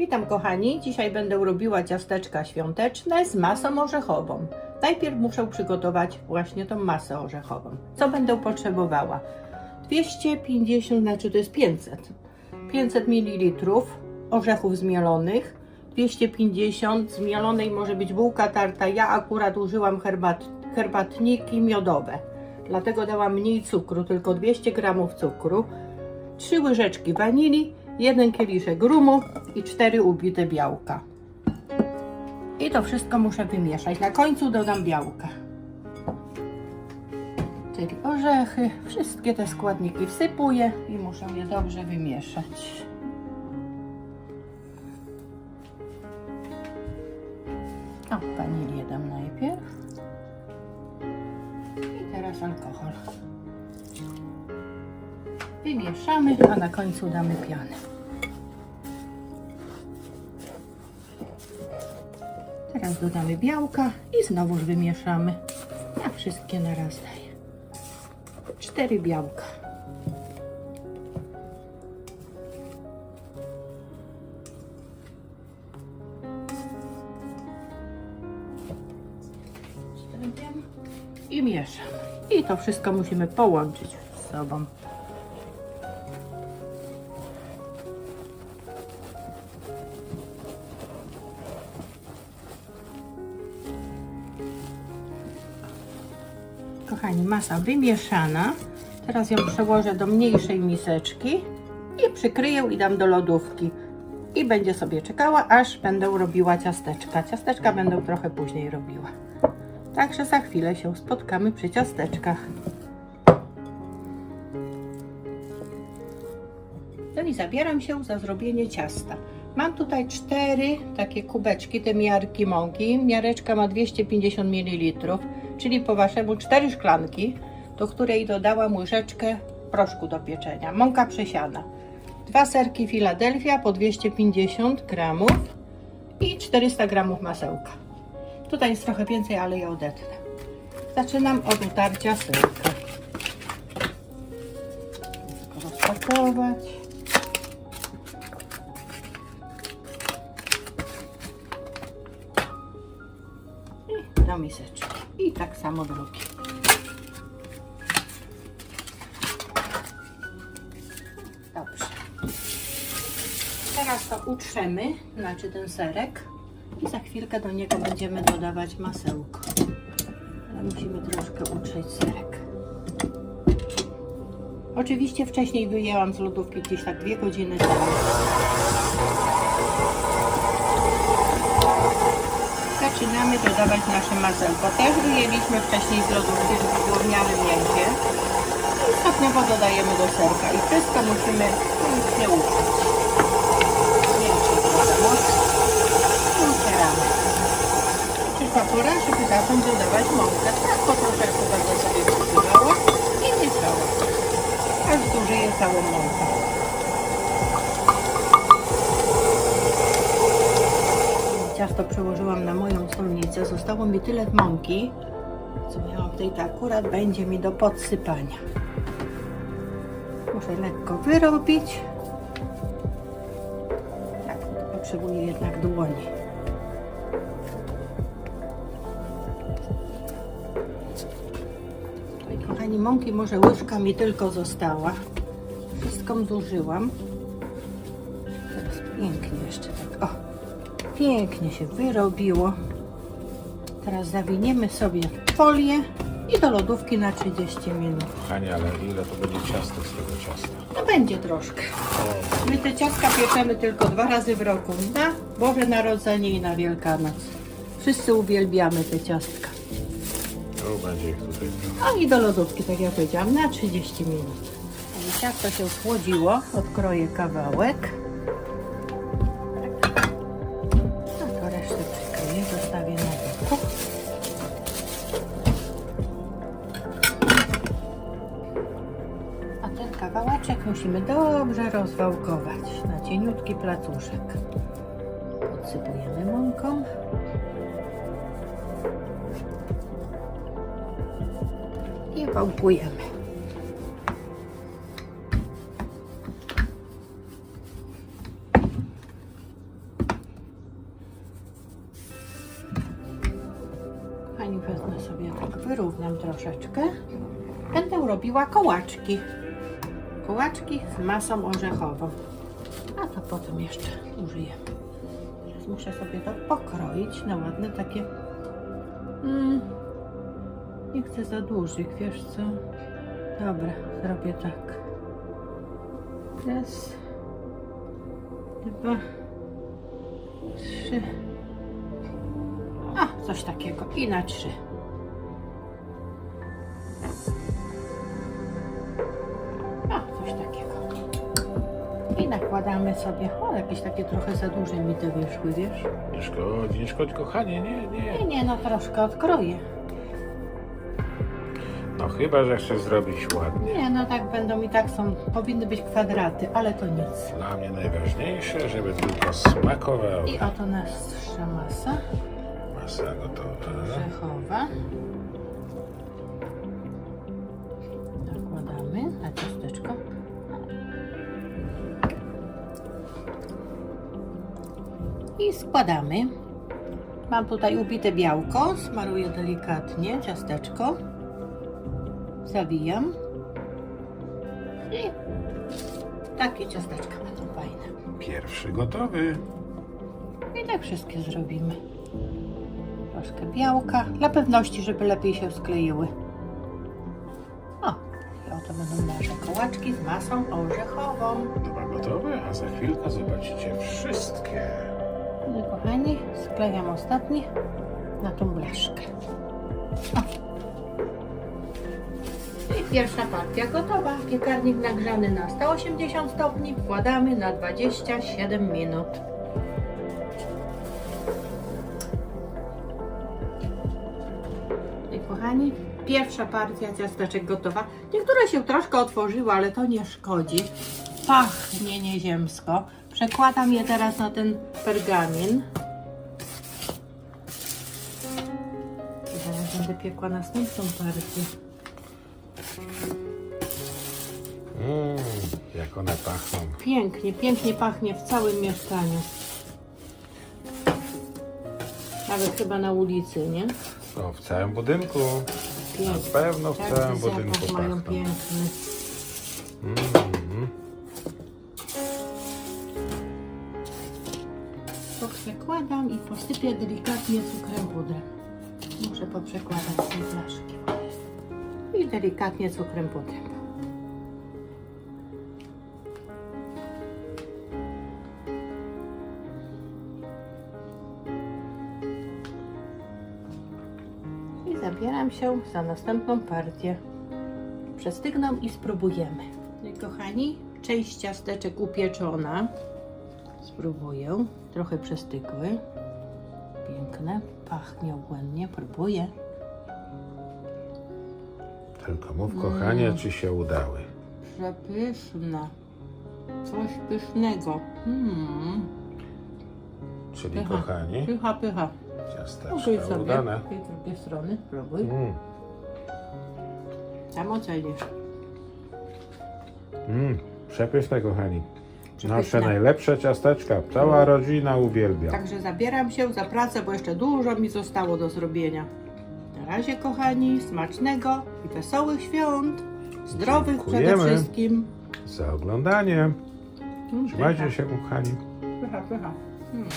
Witam kochani, dzisiaj będę robiła ciasteczka świąteczne z masą orzechową. Najpierw muszę przygotować właśnie tą masę orzechową. Co będę potrzebowała? 250, znaczy to jest 500. 500 ml orzechów zmielonych, 250 zmielonej może być bułka tarta. Ja akurat użyłam herbat, herbatniki miodowe, dlatego dałam mniej cukru, tylko 200 g cukru, 3 łyżeczki wanilii, 1 kieliszek rumu i 4 ubite białka. I to wszystko muszę wymieszać. Na końcu dodam białka. Czyli orzechy, wszystkie te składniki wsypuję i muszę je dobrze wymieszać. O, wanilię dam najpierw. I teraz alkohol. Wymieszamy, a na końcu damy pianę. Teraz dodamy białka i znowuż wymieszamy. Ja wszystkie naraz daję. Cztery białka. I mieszam. I to wszystko musimy połączyć z sobą. Kochani, masa wymieszana. Teraz ją przełożę do mniejszej miseczki i przykryję i dam do lodówki. I będzie sobie czekała, aż będę robiła ciasteczka. Ciasteczka będę trochę później robiła. Także za chwilę się spotkamy przy ciasteczkach. No i zabieram się za zrobienie ciasta. Mam tutaj cztery takie kubeczki, te miarki mąki. Miareczka ma 250 ml, czyli po waszemu cztery szklanki, do której dodałam łyżeczkę proszku do pieczenia. Mąka przesiana. Dwa serki Philadelphia po 250 gramów i 400 gramów masełka. Tutaj jest trochę więcej, ale ja odetnę. Zaczynam od utarcia serka. Rozpakować. Do miseczki. I tak samo drugi. Dobrze. Teraz to utrzemy, znaczy ten serek. I za chwilkę do niego będziemy dodawać masełko. Ale musimy troszkę utrzeć serek. Oczywiście wcześniej wyjęłam z lodówki gdzieś tak dwie godziny temu. Dodawać nasze masełko. Też wyjęliśmy wcześniej z lodówki, żeby było w miarę miękkie. I stopniowo dodajemy do serka. I wszystko musimy pięknie uczyć. Więcej dodamy. I Otwieramy. Przyszła pora, żeby zacząć dodawać mąkę. Tak po troszeczku będę sobie wsypywała i mieszała. Aż zużyję całą mąkę. Ciasto przełożyłam na moją solnicę. Zostało mi tyle mąki, co miałam w tej, to akurat będzie mi do podsypania. Muszę lekko wyrobić. Tak, potrzebuję jednak dłoni. Kochani, mąki może łyżka mi tylko została. Wszystko zużyłam. Teraz pięknie jeszcze tak. O, pięknie się wyrobiło. Teraz zawiniemy sobie w folię i do lodówki na 30 minut. Kochanie, ale ile to będzie ciastek z tego ciasta? No będzie troszkę. My te ciastka pieczemy tylko dwa razy w roku. Na Boże Narodzenie i na Wielkanoc. Wszyscy uwielbiamy te ciastka. To będzie ich tutaj. A i do lodówki, tak jak powiedziałam, na 30 minut. Ciasto się schłodziło, odkroję kawałek. kawałeczek musimy dobrze rozwałkować na cieniutki placuszek. Podsypujemy mąką. I wałkujemy. Pani wezmę sobie tak, wyrównam troszeczkę. Będę robiła kołaczki. Kołaczki z masą orzechową. A to potem jeszcze użyjemy. Teraz muszę sobie to pokroić na ładne takie. Mm, nie chcę za dużych, wiesz co? Dobra, zrobię tak. Raz, dwa, trzy. A, coś takiego. I na trzy. Nakładamy sobie. O, jakieś takie trochę za duże mi te wyszły, wiesz? Nie szkodzi, nie szkodzi, kochanie, nie, nie. Nie, nie, no troszkę odkroję. No chyba, że chcesz zrobić ładnie. Nie, no tak będą i tak są, powinny być kwadraty, ale to nic. Dla mnie najważniejsze, żeby tylko smakowało. I oto nasza masa Masa gotowa. orzechowa. I składamy. Mam tutaj ubite białko, smaruję delikatnie ciasteczko. Zawijam. I takie ciasteczka będą fajne. Pierwszy gotowy. I tak wszystkie zrobimy. Troszkę białka, dla pewności, żeby lepiej się skleiły. O, i oto będą nasze kołaczki z masą orzechową. Dwa gotowe, a za chwilkę zobaczycie wszystkie. I kochani, sklejam ostatni na tą blaszkę. O. I pierwsza partia gotowa. Piekarnik nagrzany na 180 stopni. Wkładamy na 27 minut. I kochani, pierwsza partia ciasteczek gotowa. Niektóre się troszkę otworzyły, ale to nie szkodzi. Pachnie nieziemsko. Przekładam je teraz na ten pergamin. Zaraz będę piekła następną partię. Mmm, jak one pachną. Pięknie, pięknie pachnie w całym mieszkaniu. Nawet chyba na ulicy, nie? No, w całym budynku. Na Pięknie. pewno w Każdy całym budynku mają pachną. piękny. Mm, To przekładam i posypię delikatnie cukrem pudrem. Muszę poprzekładać tej flaszki. I delikatnie cukrem pudrem. I zabieram się za następną partię. Przestygną i spróbujemy. Kochani, część ciasteczek upieczona. Spróbuję. Trochę przestygły. Piękne. Pachnie obłędnie. Próbuję. Tylko mów, kochanie, czy się udały. Przepyszne. Coś pysznego. Mm. Czyli, Pycha. kochani, Pycha, pycha. Próbuj ciasteczka sobie. udane. Z tej drugiej strony. Próbuj. Mm, Sam ocenisz. mm, przepyszne, kochani. Nasze najlepsze ciasteczka. Cała rodzina uwielbia. Także zabieram się za pracę, bo jeszcze dużo mi zostało do zrobienia. Na razie, kochani, smacznego i wesołych świąt. Zdrowych przede Dziękujemy. wszystkim. Za oglądanie. Mm, Trzymajcie się, kochani. Pycha, pycha. Mm.